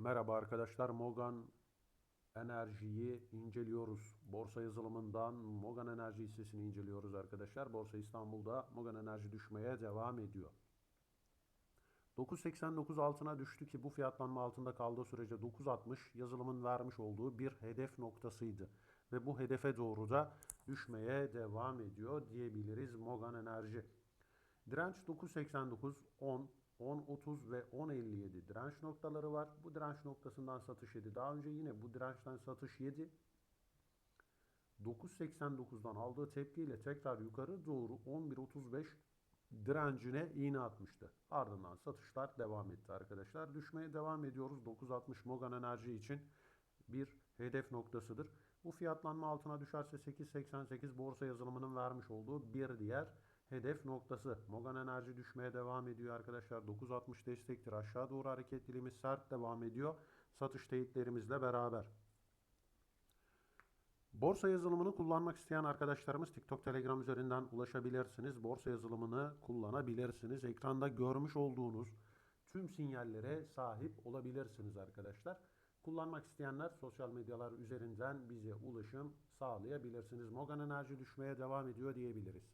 Merhaba arkadaşlar. Mogan Enerji'yi inceliyoruz. Borsa yazılımından Mogan Enerji hissesini inceliyoruz arkadaşlar. Borsa İstanbul'da Mogan Enerji düşmeye devam ediyor. 9.89 altına düştü ki bu fiyatlanma altında kaldığı sürece 9.60 yazılımın vermiş olduğu bir hedef noktasıydı. Ve bu hedefe doğru da düşmeye devam ediyor diyebiliriz Mogan Enerji. Direnç 9.89, 10, 10.30 ve 10.57 direnç noktaları var. Bu direnç noktasından satış yedi. Daha önce yine bu dirençten satış yedi. 9.89'dan aldığı tepkiyle tekrar yukarı doğru 11.35 direncine iğne atmıştı. Ardından satışlar devam etti arkadaşlar. Düşmeye devam ediyoruz. 9.60 Mogan Enerji için bir hedef noktasıdır. Bu fiyatlanma altına düşerse 8.88 borsa yazılımının vermiş olduğu bir diğer hedef noktası. Mogan Enerji düşmeye devam ediyor arkadaşlar. 9.60 destektir. Aşağı doğru hareketliliğimiz sert devam ediyor. Satış teyitlerimizle beraber. Borsa yazılımını kullanmak isteyen arkadaşlarımız TikTok, Telegram üzerinden ulaşabilirsiniz. Borsa yazılımını kullanabilirsiniz. Ekranda görmüş olduğunuz tüm sinyallere sahip olabilirsiniz arkadaşlar. Kullanmak isteyenler sosyal medyalar üzerinden bize ulaşım sağlayabilirsiniz. Mogan Enerji düşmeye devam ediyor diyebiliriz.